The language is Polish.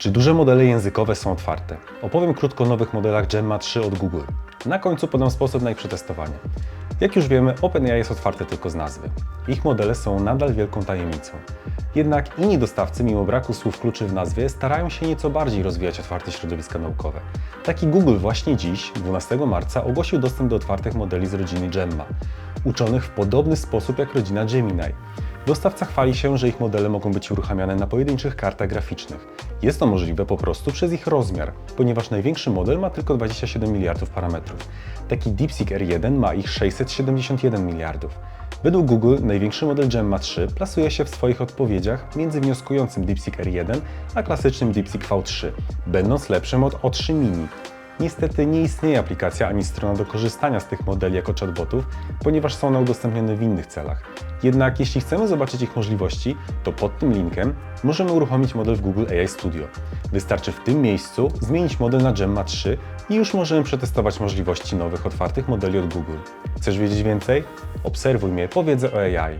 Czy duże modele językowe są otwarte? Opowiem krótko o nowych modelach Gemma 3 od Google. Na końcu podam sposób na ich przetestowanie. Jak już wiemy, OpenAI jest otwarte tylko z nazwy. Ich modele są nadal wielką tajemnicą. Jednak inni dostawcy, mimo braku słów kluczy w nazwie, starają się nieco bardziej rozwijać otwarte środowiska naukowe. Taki Google właśnie dziś, 12 marca, ogłosił dostęp do otwartych modeli z rodziny Gemma, uczonych w podobny sposób jak rodzina Gemini. Dostawca chwali się, że ich modele mogą być uruchamiane na pojedynczych kartach graficznych. Jest to możliwe po prostu przez ich rozmiar, ponieważ największy model ma tylko 27 miliardów parametrów. Taki DeepSeek R1 ma ich 671 miliardów. Według Google największy model Gemma 3 plasuje się w swoich odpowiedziach między wnioskującym DeepSeek R1 a klasycznym DeepSeek V3, będąc lepszym od O3 Mini. Niestety nie istnieje aplikacja ani strona do korzystania z tych modeli jako chatbotów, ponieważ są one udostępnione w innych celach. Jednak jeśli chcemy zobaczyć ich możliwości, to pod tym linkiem możemy uruchomić model w Google AI Studio. Wystarczy w tym miejscu zmienić model na Gemma 3 i już możemy przetestować możliwości nowych otwartych modeli od Google. Chcesz wiedzieć więcej? Obserwuj mnie, powiedzę o AI.